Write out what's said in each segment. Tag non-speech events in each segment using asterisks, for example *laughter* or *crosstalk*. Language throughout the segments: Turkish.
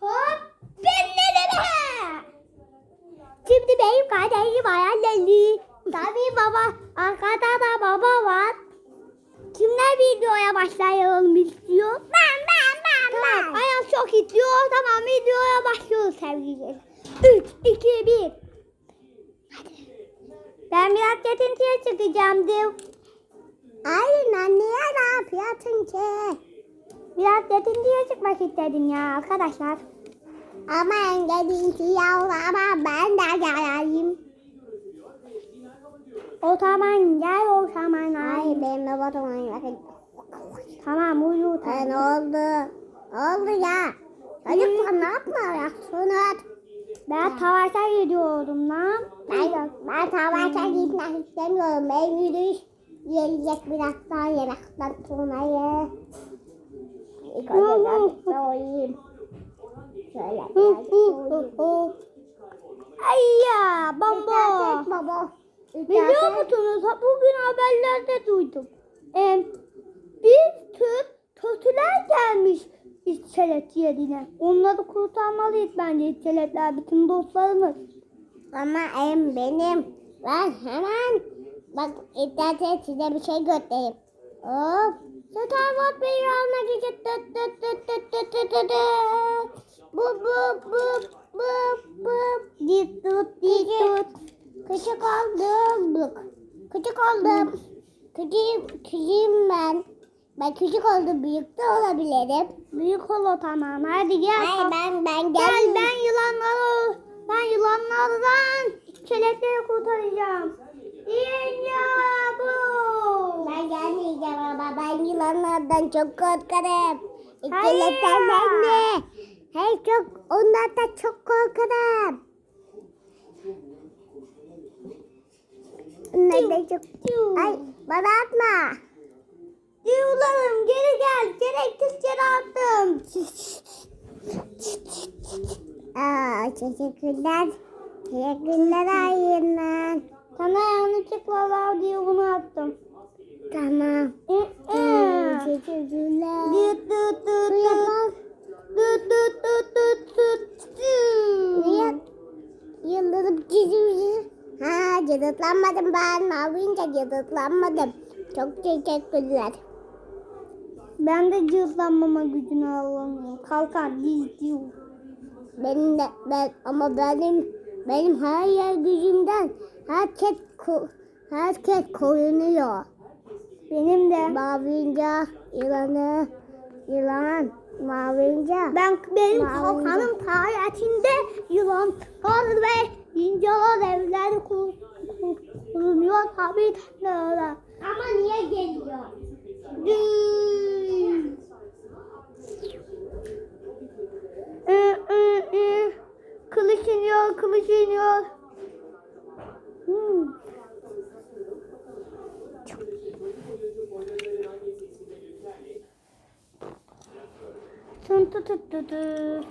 Hop ben nereye? Şimdi benim kardeşim hayalleri. Tabii baba, arkada da baba var. Kimler videoya başlayalım istiyor? Ben, ben, ben, tamam, ben. Ayağım çok istiyor. Tamam, videoya başlıyoruz sevgili. 3, 2, 1. Hadi. Ben biraz getintiye çıkacağım diyor. Aynen anneye ne yapıyorsun ki? Biraz getintiye çıkmak istedim ya arkadaşlar. Ama getintiye ama ben de geleyim. O zaman gel o zaman. Ay benim de bakın. Tamam uyu. E, ne oldu? Oldu ya? Çocuklar ne yapmıyorsunuz? Ben savaşa gidiyordum lan. Ben, ben savaşa gitmek istemiyorum. Ben yürüyüş gelecek biraz daha yemekten sonra ye. İlk önce ben soğuyayım. Şöyle Hı, biraz hı, hı, soğuyayım. hı. Ay ya baba. et baba. Biliyor musunuz? Bugün haberlerde duydum. Ee, bir tür kötüler gelmiş iskelet yerine. Onları kurtarmalıyız bence iskeletler bütün dostlarımız. Ama em benim. Ben hemen Bak internet size bir şey göstereyim. Hop. Star Wars bir almak için tıt tıt tıt tıt tıt tıt tıt Bu bu bu bu bu Dit tut dit tut Küçük oldum. Küçük oldum. Küçüğüm, küçüğüm ben. Ben küçük oldum. Büyük de olabilirim. Büyük ol o tamam. Hadi gel. Hayır ben ben gel. Gel ben yılanları ben yılanlardan çelekleri kurtaracağım. Ben gelmeyeceğim ama ben yılanlardan çok korkarım. Hayır. İskeletlerden de. Hey çok onlardan çok korkarım. Onlardan çok. Ay bana atma. Yılanım geri gel. Gerektiz yere attım. Aa, teşekkürler. Teşekkürler ayından. Sana yanlışlıkla var diye bunu attım. Tamam. Teşekkürler. Düt düt düt düt. Düt düt düt düt düt? Yıldırım çiziyoruz. Ha cıdıtlanmadım ben. Maviyince cıdıtlanmadım. Çok teşekkürler. Ben de cızlanmama gücünü alamıyorum. Kalkan diz diyor. Benim de ben ama benim benim her yer gücümden herkes ko, herkes korunuyor. Benim de. Maviyince yılanı yılan maviyince. Ben benim kalkanım sayesinde yılanlar ve ninjalar evleri kur, kur, kurunuyor tabii öyle. Ama niye geliyor? Dün. Kılıç iniyor, kılıç iniyor. Hmm. Tın tı tı tı tı.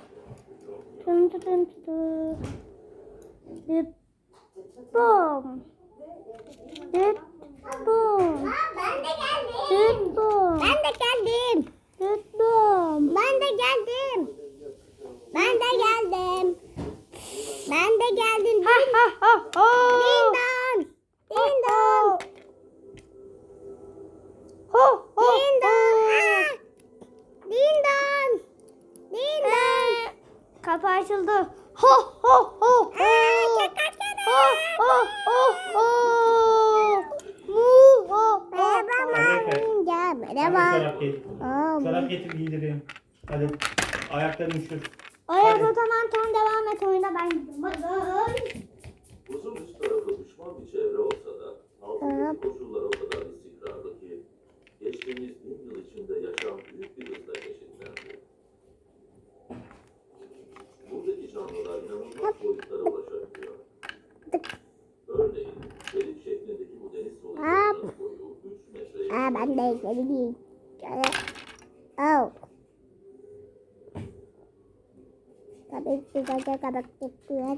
Tın tı tın tı tı. Dip. Bom. Dip. Bom. ben de geldim. Dip bom. Ben de geldim. Dip bom. Ben de geldim. Ben de geldim. Ben de geldim. Ha ha ha ha. Ding dong. Ding dong. Ho ho Ding dong. ho. Ding dong. Ding dong. Kapı açıldı. Ho ho ho ho. Aa. Ho ho ho ho. Mu ho ho. Merhaba Merhaba. çorap getir. Giydireyim. Hadi. Ayaklarını üşür. Hadi. o zaman sen devam et oyuna ben gidiyorum. Uzun üst tarafı düşman bir çevre olsa da altındaki koşullar o kadar istikrarlı ki geçtiğimiz bin yıl içinde yaşam büyük bir hızla eşitlendi. Buradaki canlılar inanılmaz boyutlara ulaşabiliyor. Örneğin şerit şeklindeki bu deniz solucanının boyu 3 metreye Aa, ben de. Şöyle. Oh. Tabii ki de kadar teşekkürler.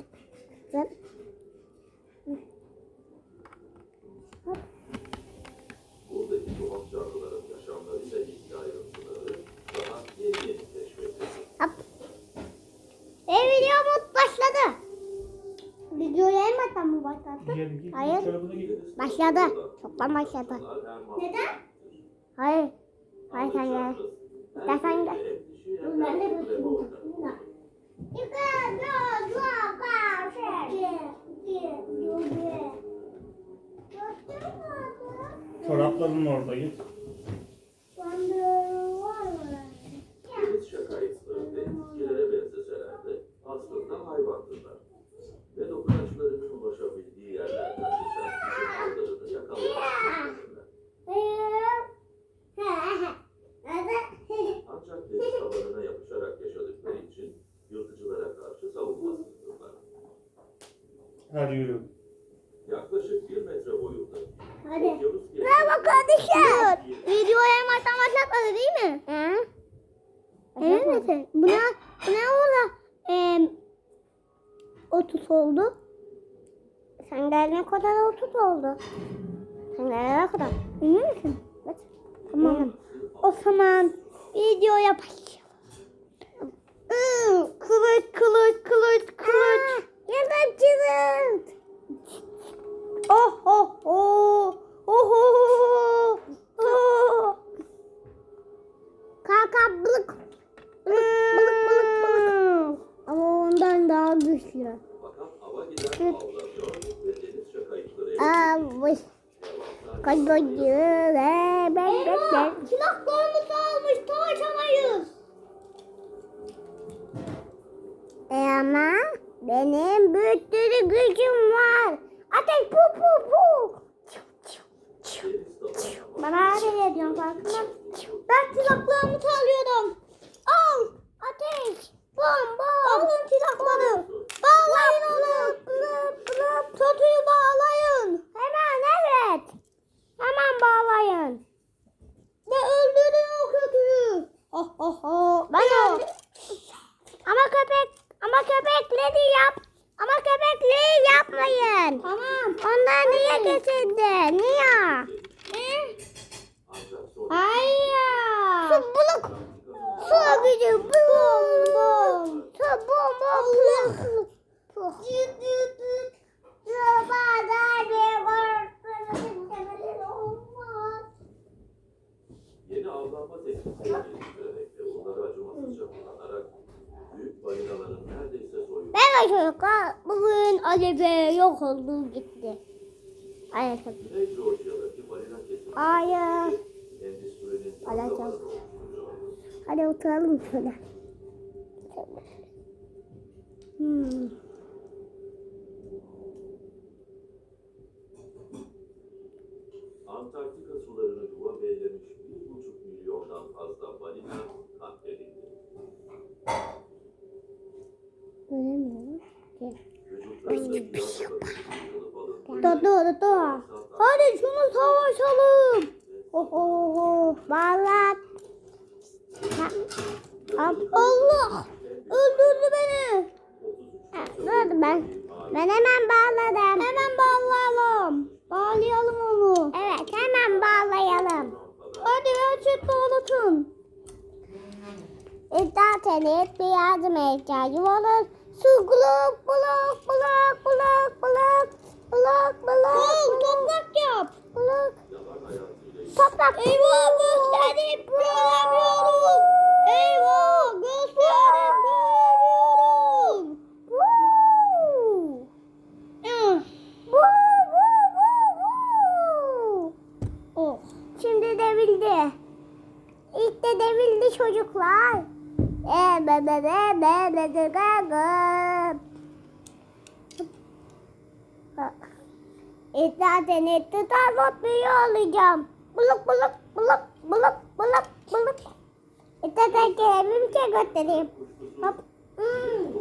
Başladı. Çoktan başladı. Neden? Hayır. Hayır sen gel. Gel sen gel. Ben de bakayım. Çorapların orada git. Ancak deniz tabanına yapışarak yaşadıkları için yırtıcılara karşı savunmasızdırlar. Hadi yürü. Yaklaşık bir metre boyunda. Hadi. Bravo kardeşim. Videoya maçtan başlatmadı değil mi? Hı? Evet. Buna, buna orada e, 30 oldu. Sen gelene kadar otuz oldu. Gelene kadar. Emin misin? Evet. Tamam. O zaman videoya başlayalım. Iı, Kılıç kılıç kılıç kılıç. Yıldız cızırt. Oh oh oh. Oh oh oh. Kalk bılık. Bılık bılık bılık. Ama ondan daha güçlü. Fakat ava giden avlanıyor ve deniz şakayıkları Aa, bu. Ve ben ben ben. Silahlarımızı almış savaşamayız. E ama benim bir gücüm var. Ateş pu pu pu. Bana ne ediyorsun farkında? Ben silahlarımı alıyordum. Ama köpekleri yap. Ama köpekleri yapmayın. Tamam. Onlar tamam. niye kesildi? Niye? Ee? Hayır. Su buluk. Su gidiyor. Bum bum. Su bum bum. Buluk. Yeni avlanma teknikleri büyük balinaların neredeyse soyunu Ben çocuklar bugün Alepe yok oldu gitti. Hayır. Güney Georgia'daki balina kesimi Hayır. endüstrinin. Hadi oturalım şöyle. Hmm. savaşalım. Oh. Ohoho. Valla. Allah. Öldürdü beni. Ha, dur ben. Ben hemen bağladım. Hemen bağlayalım. Bağlayalım onu. Evet hemen bağlayalım. Hadi ölçüt bağlatın. İsterseniz bir yardım ihtiyacım olur. Su kulak kulak kulak kulak kulak kulak kulak. Kol toprak yap hayatıyla toprak Eyvah gösterip göremiyorum. Eyvah gösterip göremiyorum. Oh. Şimdi devildi. İlk de devildi çocuklar. E be be be be be be be be. İnternette tarot büyü olacağım. Buluk buluk buluk buluk buluk buluk. İnternette bir şey göstereyim. Hop. Hmm.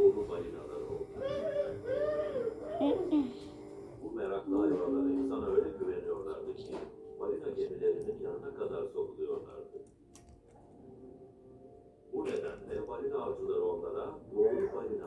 Bu meraklı hayvanlara insana öyle güveniyorlardı ki balina gemilerinin yanına kadar sokuluyorlardı. Bu nedenle balina avcıları onlara doğru balina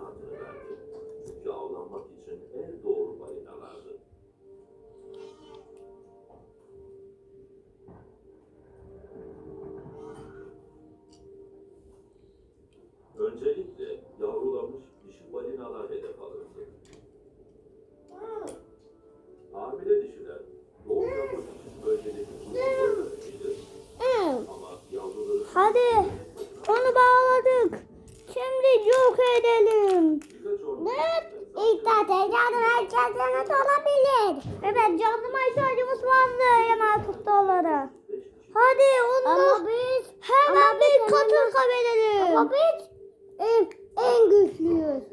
Evet yardıma ihtiyacımız vardı hemen kutulara. Hadi onu Ama biz hemen bir katıl verelim. ama biz en, en güçlüyüz.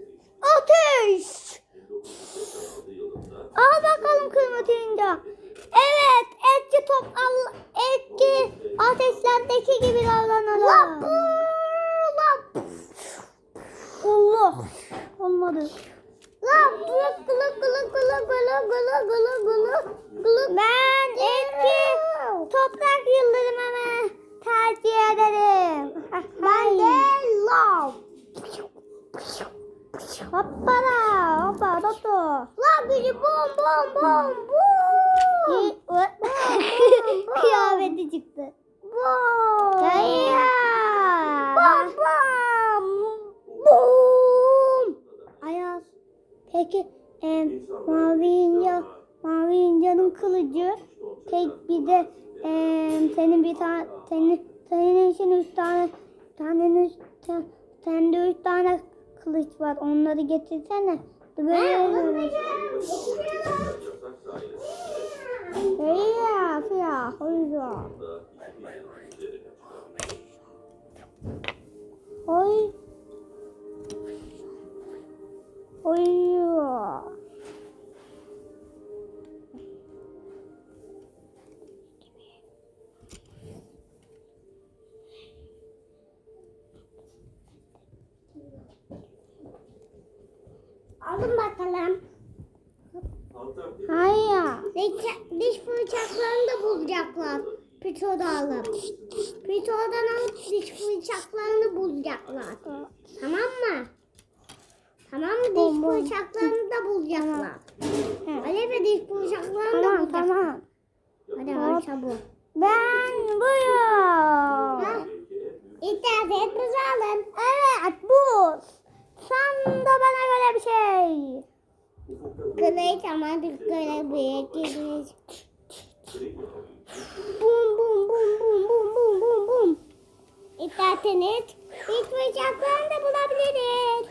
Ateş. 1986 yılında Al bakalım kırmızıyınca. Evet etki top al etki ateşlerdeki gibi davranalım. Allah. Olmadı. Ben etki. Toprak yıldırımımı tercih ederim. Ben de lav. Hoppala hoppa toto. Lan gücü bom bom bom bom. Kıyafeti çıktı. Bom. Hayır. Bom bom. Bom. Ayaz. Peki em, mavi ince, mavi incenin kılıcı tek bir de em, senin bir tane senin senin için üç tane tane üç ta- sende üç tane kılıç var onları getirsene. Böyle sayesinde ya ya hoyya da Antarktik Hayır. Diş, diş fırçaklarını da bulacaklar. Pito'da alıp. Pito'dan alıp diş fırçaklarını bulacaklar. Tamam mı? Tamam mı? Diş fırçaklarını da bulacaklar. Alev ve diş fırçaklarını da Tamam bulacaklar. tamam. Hadi al çabuk. Ben buyum. İnternet bizi alın. Evet bu. Sen de bana göre bir şey. Böyle büyük gibi. Bum bum bum bum bum bum bum bum. İsterseniz diş fırçaklarını da bulabiliriz.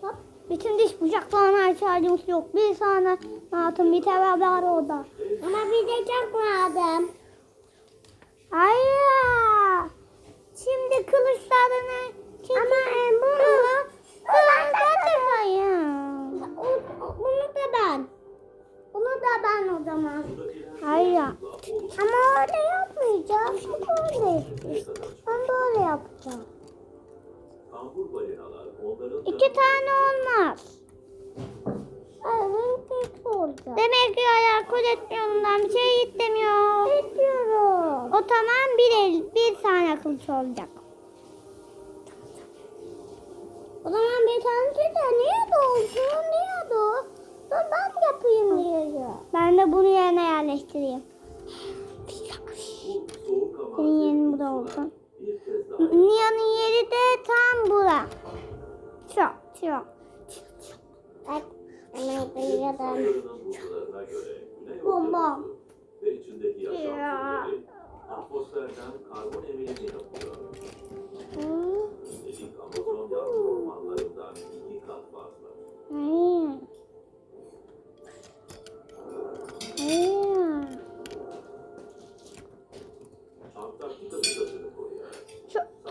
Hop. Bütün diş bıçaklarına ihtiyacımız yok. Bir tane altın bir tane var orada. Ama bize çok lazım. Hayır. Şimdi kılıçlarını Ama bunu, Kılıç ben o zaman. Hayır. Ama öyle yapmayacağım. Böyle. Ben böyle yapacağım. İki tane olmaz. Evet, tek olacak. Demek ki ayak üretmiyorumdan bir şey istemiyor. Bekliyorum. O tamam bir el, bir tane kılıç olacak. O zaman bir tane de niye dolsun niye do? Dur ben yapayım diyor. Ben de bunu yerine yerleştireyim. ama Senin yerin burada olsun. Nia'nın yeri de tam bura. Çok çok. Bak göre Güney Bomba. Ve içindeki yaşam atmosferden karbon eminimi yapıyor. Üstelik Amazon ormanlarından iki kat fazla.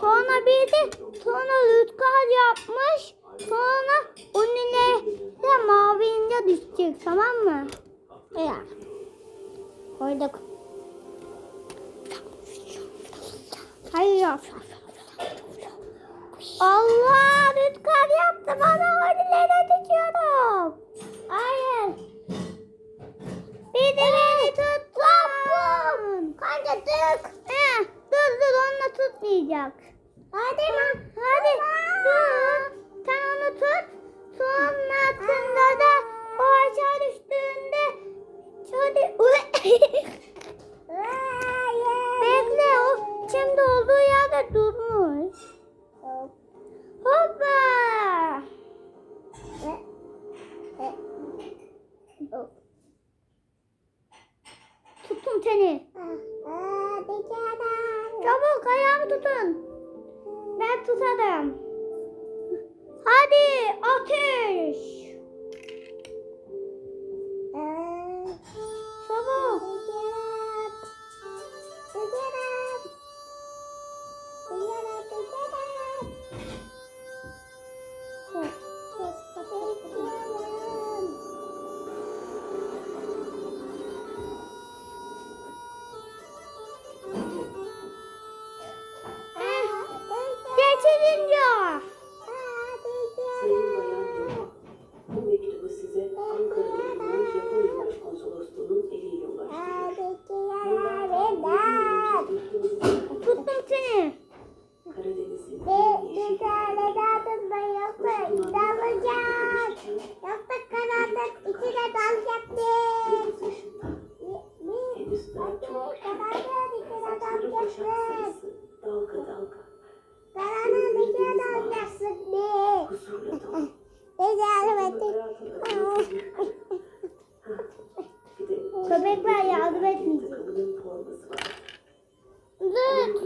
Sonra bir de sonra rüzgar yapmış. Sonra onun de mavi ince düşecek tamam mı? Ya. Koyduk. Hayır. Allah rüzgar yaptı bana önlere düşüyorum. Hayır. Bir de beni tuttun. Kanka tık. Dur dur onunla tutmayacak. Hadi ma. Hadi dur. Sen onu tut. Sonrasında da o aşağı düştüğünde hadi. *laughs* Bekle o şimdi olduğu yerde durmuş. Hoppa. Tuttum seni. Çabuk ayağımı tutun. Ben sarısı dalga dalga dalacaksın bir. dolu. Biz yardım ettik. Bir de Köpekler yardım var. Dur.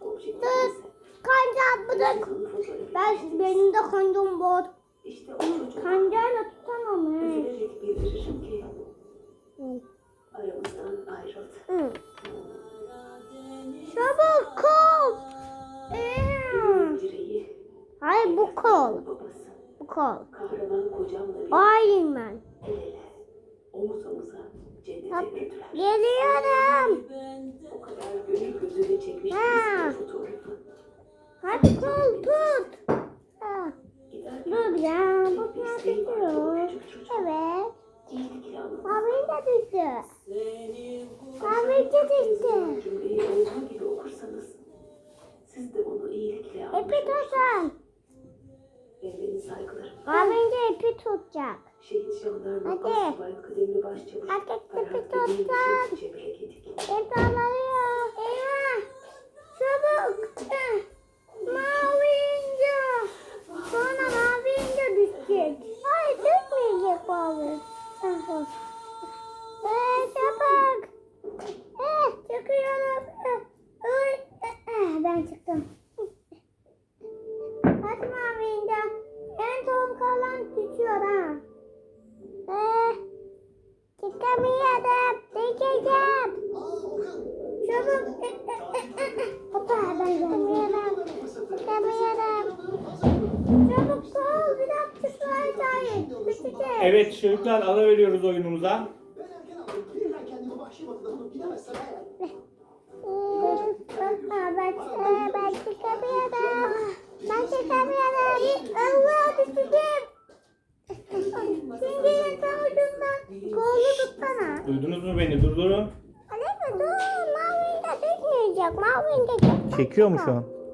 Objektifimize. Kanca bırak. Benim de kancam var. Kancayla tutamam. üzülerek. Çabuk kol. Hayır bu kol. Bu kol. Hop. yürüdüler. Geliyorum. Ha. Hadi kol tut. Ha, Dur ya. çocuk. Evet. Mavi de düştü. Mavi de düştü. Cümleyi olduğu gibi okursanız siz de onu iyilikle İpi anlaşılırsınız. tutun. Evrenin saygılarım. Mavi de ipi tutacak. Şehit jandarma Hadi. Asubay Kıdemli Başçavuş. Çelik Cemile Gedik. İp alıyor. Eyvah. Çabuk. Mavi ince. Sonra mavi ince düşecek. Hayır düşmeyecek mavi. Ee, Ay, eh, eh, ben çıktım. İnce. En son kalan düşüyor ha. Eh, çıkamıyorum. Düşeceğim. Evet çocuklar ara veriyoruz oyunumuza. Ben, çıkamıyorum. Ben çıkamıyorum. Allah düşeceğim. Şimdi tam ucundan kolu tutsana. Duydunuz mu beni? Durdurun. Anne dur. Mavi de düşmeyecek. Mavi de Çekiyor mu şu an?